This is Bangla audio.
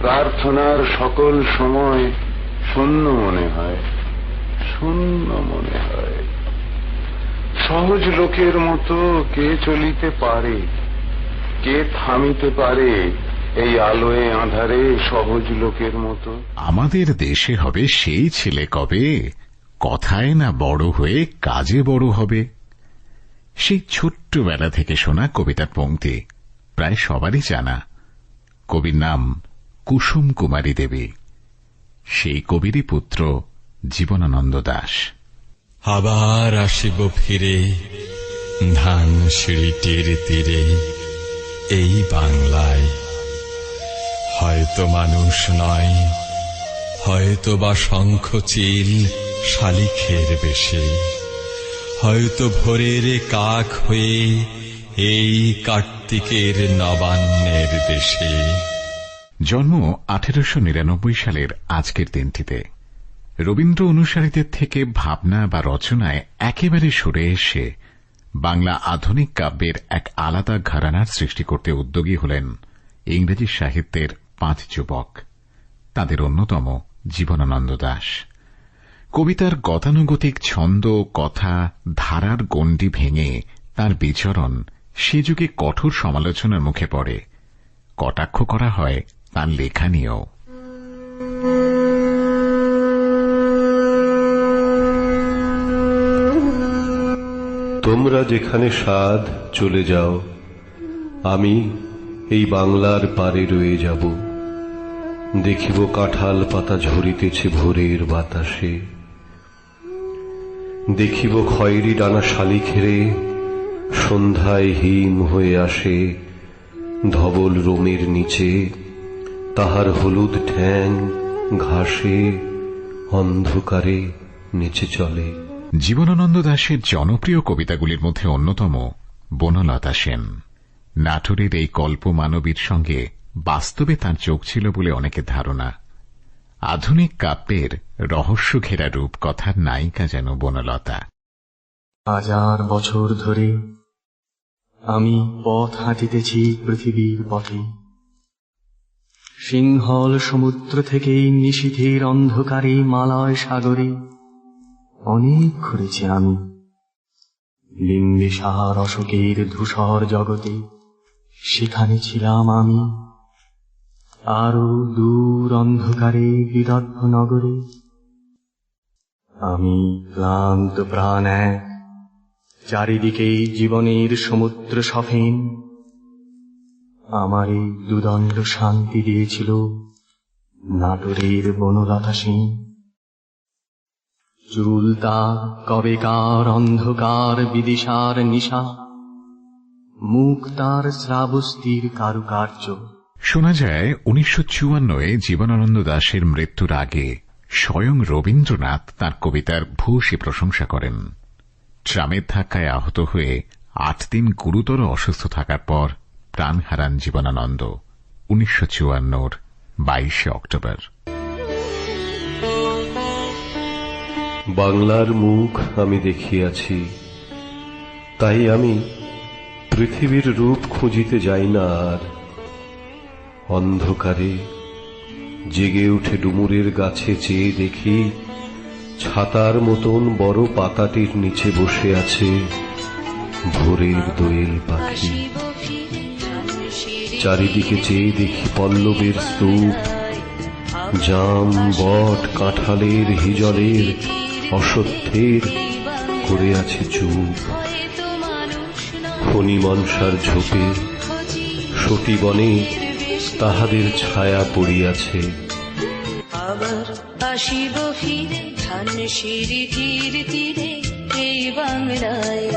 প্রার্থনার সকল সময় শূন্য মনে হয়। শূন্য মনে হয়। সহজ লোকের মতো কে চলিতে পারে? কে থামিতে পারে এই আলোয় আধারে সহজ লোকের মতো? আমাদের দেশে হবে সেই ছেলে কবে? কথায় না বড় হয়ে কাজে বড় হবে? সেই ছোট্টবেলা থেকে শোনা কবিতার পঙ্ক্তি, প্রায় সবারই জানা। কবির নাম কুসুম কুমারী দেবী। সেই কবিরই পুত্র জীবনানন্দ দাস। আবার আসিব ফিরে ধান সিঁড়িটির তীরে এই বাংলায়। হয়তো মানুষ নয়, হয়তো বা শঙ্খ চিল শালিখের বেশে। হয়তো ভোরের কাক হয়ে এই কার্তিকের নবান্নের দেশে। জন্ম আঠেরোশো নিরানব্বই সালের আজকের দিনটিতে। রবীন্দ্র অনুসারীদের থেকে ভাবনা বা রচনায় একেবারে সরে এসে বাংলা আধুনিক কাব্যের এক আলাদা ঘরানার সৃষ্টি করতে উদ্যোগী হলেন ইংরেজি সাহিত্যের পাঁচ যুবক। তাদের অন্যতম জীবনানন্দ দাস। কবিতার গতানুগতিক ছন্দ, কথা, ধারার গণ্ডি ভেঙে তার বিচরণ সে যুগে কঠোর সমালোচনার মুখে পড়ে। কটাক্ষ করা হয় তার লেখা নিয়েও। তোমরা যেখানে সাধ চলে যাও, আমি এই বাংলার পারে রয়ে যাব। দেখিব কাঁঠাল পাতা ঝরিতেছে ভোরের বাতাসে। দেখিব খয়েরি ডানা শালিখেরে সন্ধ্যায় হিম হয়ে আসে ধবল রোমের নিচে। তাহার হলুদ ঠ্যাং ঘাসে অন্ধকারে নেচে চলে। জীবনানন্দ দাশের জনপ্রিয় কবিতাগুলির মধ্যে অন্যতম বনলতা সেন। নাটোরের এই কল্প মানবীর সঙ্গে বাস্তবে তার চোখ ছিল বলে অনেকের ধারণা। আধুনিক কাব্যের রহস্য ঘেরা রূপ কথার নায়িকা যেন বনলতা। হাজার বছর ধরে আমি পথ হাঁটিতেছি পৃথিবীর পথে। সিংহল সমুদ্র থেকে নিশীথের অন্ধকারে মালয় সাগরে অনেক ঘুরেছি আমি। বিম্বিসার অশোকের ধূসর জগতে সেখানে ছিলাম আমি। আরও দূর অন্ধকারে বিদর্ভ নগরে আমি ক্লান্ত প্রাণ এক চারিদিকে জীবনের সমুদ্র সফেন। আমার এই দুদণ্ড শান্তি দিয়েছিল নাটোরের বনলতা সিং চুল তার কবেকার অন্ধকার বিদিশার নিশা, মুখ তার শ্রাবস্তির কারুকার্য। শোনা যায়, উনিশশো চুয়ান্নয় জীবনানন্দ দাশের মৃত্যুর আগে স্বয়ং রবীন্দ্রনাথ তার কবিতার ভূয়সী প্রশংসা করেন। ট্রামের ধাক্কায় আহত হয়ে আট দিন গুরুতর অসুস্থ থাকার পর প্রাণ হারান জীবনানন্দ, উনিশশো চুয়ান্নর বাইশে অক্টোবর। বাংলার মুখ আমি দেখিয়াছি, তাই আমি পৃথিবীর রূপ খুঁজিতে যাই না আর। অন্ধকারে জেগে উঠে ডুমুরের গাছে চেয়ে দেখি, ছাতার মতন বড় পাতাটির নিচে বসে আছে ভোরের দোয়েল পাখি। চারিদিকে চেয়ে দেখি পল্লবের স্তূপ। জাম বট কাঁঠালের হিজলের অসত্যের করে আছে চুপ। খনি মনসার ঝোপে সতী বনে তাহাদের ছায়া পড়িয়াছে। আবার আসিব ফিরে, ধান সিঁড়ি এই বাংলায়।